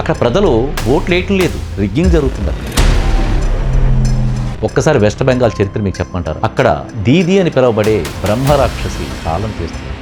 అక్కడ ప్రజలు ఓట్లు వేయటం లేదు. రిగ్గింగ్ జరుగుతుంది ఒక్కసారి వెస్ట్ బెంగాల్ చరిత్ర మీకు చెప్పమంటారు? అక్కడ దీది అని పిలువబడే బ్రహ్మరాక్షసి కాలం చేస్తుంది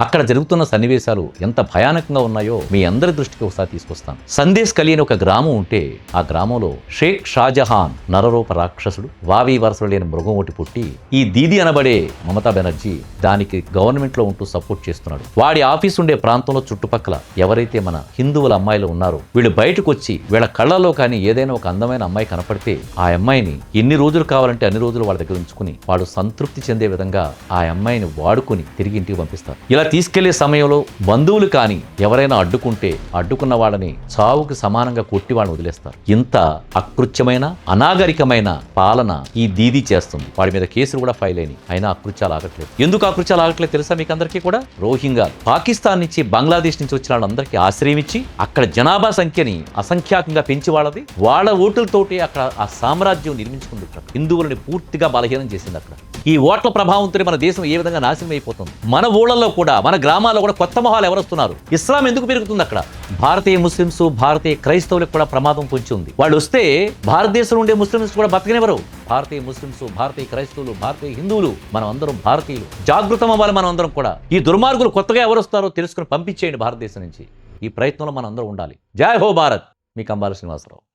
అక్కడ జరుగుతున్న సన్నివేశాలు ఎంత భయానకంగా ఉన్నాయో మీ అందరి దృష్టికి ఒకసారి తీసుకొస్తాను. సందేశ్ కలి ఒక గ్రామం ఉంటే ఆ గ్రామంలో షేక్ షాజహాన్ నరరూప రాక్షసుడు వావి వరసలు లేని మృగం ఒకటి పుట్టి ఈ దీది అనబడే మమతా బెనర్జీ దానికి గవర్నమెంట్లో ఉంటూ సపోర్ట్ చేస్తున్నాడు. వాడి ఆఫీస్ ఉండే ప్రాంతంలో చుట్టుపక్కల ఎవరైతే మన హిందువుల అమ్మాయిలు ఉన్నారో వీళ్ళు బయటకు వచ్చి వీళ్ళ కళ్ళలో కానీ ఏదైనా ఒక అందమైన అమ్మాయి కనపడితే ఆ అమ్మాయిని ఎన్ని రోజులు కావాలంటే అన్ని రోజులు వాళ్ళ దగ్గర ఉంచుకుని వాడు సంతృప్తి చెందే విధంగా ఆ అమ్మాయిని వాడుకుని తిరిగి ఇంటికి పంపిస్తారు. ఇలా తీసుకెళ్ళే సమయంలో బంధువులు కానీ ఎవరైనా అడ్డుకుంటే అడ్డుకున్న వాళ్ళని చావుకు సమానంగా కొట్టి వాళ్ళని వదిలేస్తారు. ఇంత అకృత్యమైన అనాగరికమైన పాలన ఈ దీది చేస్తుంది. వాడి మీద కేసులు కూడా ఫైల్ అయినాయి. అయినా అకృత్యాలు ఆగట్లేదు. ఎందుకు అకృత్యాలు ఆగట్లేదు తెలుసా మీకు అందరికీ కూడా? రోహింగా పాకిస్తాన్ నుంచి బంగ్లాదేశ్ నుంచి వచ్చిన వాళ్ళందరికీ ఆశ్రయం ఇచ్చి అక్కడ జనాభా సంఖ్యని అసంఖ్యాకంగా పెంచి వాళ్ళది. వాళ్ళ ఓటులతోటి అక్కడ ఆ సామ్రాజ్యం నిర్మించుకుంది అక్కడ. హిందువులని పూర్తిగా బలహీనం చేసింది అక్కడ. ఈ ఓట్ల ప్రభావంతో మన దేశం ఏ విధంగా నాశనం అయిపోతుంది? మన ఊళ్ళల్లో కూడా మన గ్రామాల్లో కూడా కొత్త మొహాలు ఎవరు వస్తున్నారు? ఇస్లాం ఎందుకు పెరుగుతుంది అక్కడ? భారతీయ ముస్లిమ్స్ భారతీయ క్రైస్తవులకు కూడా ప్రమాదం పొంచి ఉంది. వాళ్ళు వస్తే భారతదేశంలో ఉండే ముస్లింస్ కూడా బతకనివ్వరు. భారతీయ ముస్లిమ్స్ భారతీయ క్రైస్తవులు భారతీయ హిందువులు మనం అందరం భారతీయులు. జాగృతం అవ్వాలి మనం అందరం కూడా. ఈ దుర్మార్గులు కొత్తగా ఎవరు వస్తారో తెలుసుకుని పంపించేయండి భారతదేశం నుంచి. ఈ ప్రయత్నంలో మనం అందరం ఉండాలి. జై హో భారత్. మీ కంబాల శ్రీనివాసరావు.